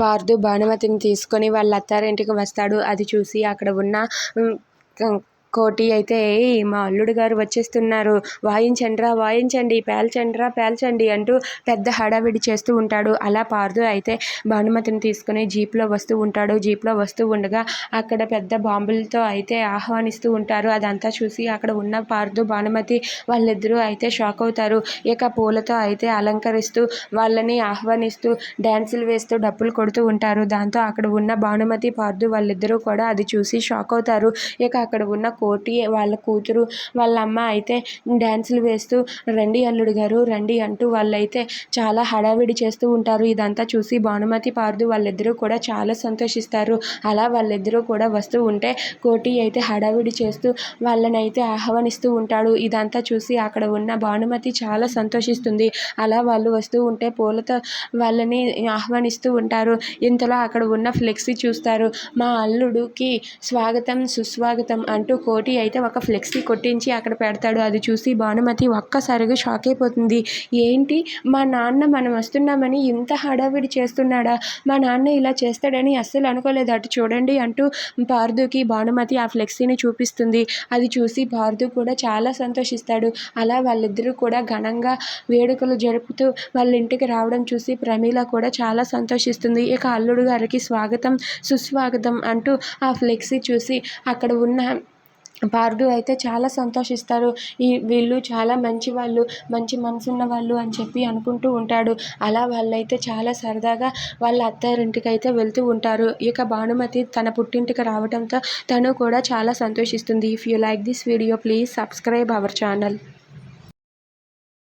పార్థు భానుమతిని తీసుకొని వాళ్ళ అత్తారింటికి వస్తాడు. అది చూసి అక్కడ ఉన్న కోటి అయితే "ఏయ్, మా అల్లుడు గారు వచ్చేస్తున్నారు. వాయించండ్రా వాయించండి పేల్చండ్రా పేల్చండి అంటూ పెద్ద హడావిడి చేస్తూ ఉంటాడు. అలా పార్దు అయితే భానుమతిని తీసుకుని జీప్లో వస్తూ ఉంటాడు. జీప్లో వస్తూ ఉండగా అక్కడ పెద్ద బాంబులతో అయితే ఆహ్వానిస్తూ ఉంటారు. అదంతా చూసి అక్కడ ఉన్న పార్దు భానుమతి వాళ్ళిద్దరూ అయితే షాక్ అవుతారు. ఇక పూలతో అయితే అలంకరిస్తూ వాళ్ళని ఆహ్వానిస్తూ డ్యాన్సులు వేస్తూ డప్పులు కొడుతూ ఉంటారు. దాంతో అక్కడ ఉన్న భానుమతి పార్దు వాళ్ళిద్దరూ కూడా అది చూసి షాక్ అవుతారు. ఇక అక్కడ ఉన్న కోటి వాళ్ళ కూతురు వాళ్ళ అమ్మ అయితే డ్యాన్సులు వేస్తూ రండి అల్లుడు గారు రండి అంటూ వాళ్ళైతే చాలా హడావిడి చేస్తూ ఉంటారు. ఇదంతా చూసి భానుమతి పార్దు వాళ్ళిద్దరూ కూడా చాలా సంతోషిస్తారు. అలా వాళ్ళిద్దరూ కూడా వస్తూ ఉంటే కోటి అయితే హడావిడి చేస్తూ వాళ్ళనైతే ఆహ్వానిస్తూ ఉంటాడు. ఇదంతా చూసి అక్కడ ఉన్న భానుమతి చాలా సంతోషిస్తుంది. అలా వాళ్ళు వస్తూ ఉంటే పూలతో వాళ్ళని ఆహ్వానిస్తూ ఉంటారు. ఇంతలో అక్కడ ఉన్న ఫ్లెక్సీ చూస్తారు. మా అల్లుడుకి స్వాగతం సుస్వాగతం అంటూ కోటి అయితే ఒక ఫ్లెక్సీ కొట్టించి అక్కడ పెడతాడు. అది చూసి భానుమతి ఒక్కసారిగా షాక్ అయిపోతుంది. ఏంటి? మా నాన్న మనం వస్తున్నామని ఇంత హడావిడి చేస్తున్నాడా? మా నాన్న ఇలా చేస్తాడని అస్సలు అనుకోలేదు. అటు చూడండి అంటూ పార్థుకి భానుమతి ఆ ఫ్లెక్సీని చూపిస్తుంది. అది చూసి పార్థు కూడా చాలా సంతోషిస్తాడు. అలా వాళ్ళిద్దరూ కూడా ఘనంగా వేడుకలు జరుపుతూ వాళ్ళ ఇంటికి రావడం చూసి ప్రమీల కూడా చాలా సంతోషిస్తుంది. ఇక అల్లుడు గారికి స్వాగతం సుస్వాగతం అంటూ ఆ ఫ్లెక్సీ చూసి అక్కడ ఉన్న పార్థు అయితే చాలా సంతోషిస్తారు. ఈ వీళ్ళు చాలా మంచి వాళ్ళు మంచి మనసున్న వాళ్ళు అని చెప్పి అనుకుంటూ ఉంటాడు. అలా వాళ్ళైతే చాలా సరదాగా వాళ్ళ అత్తారింటికి అయితే వెళ్తూ ఉంటారు. ఇక భానుమతి తన పుట్టింటికి రావడంతో తను కూడా చాలా సంతోషిస్తుంది. If you like this video please subscribe our channel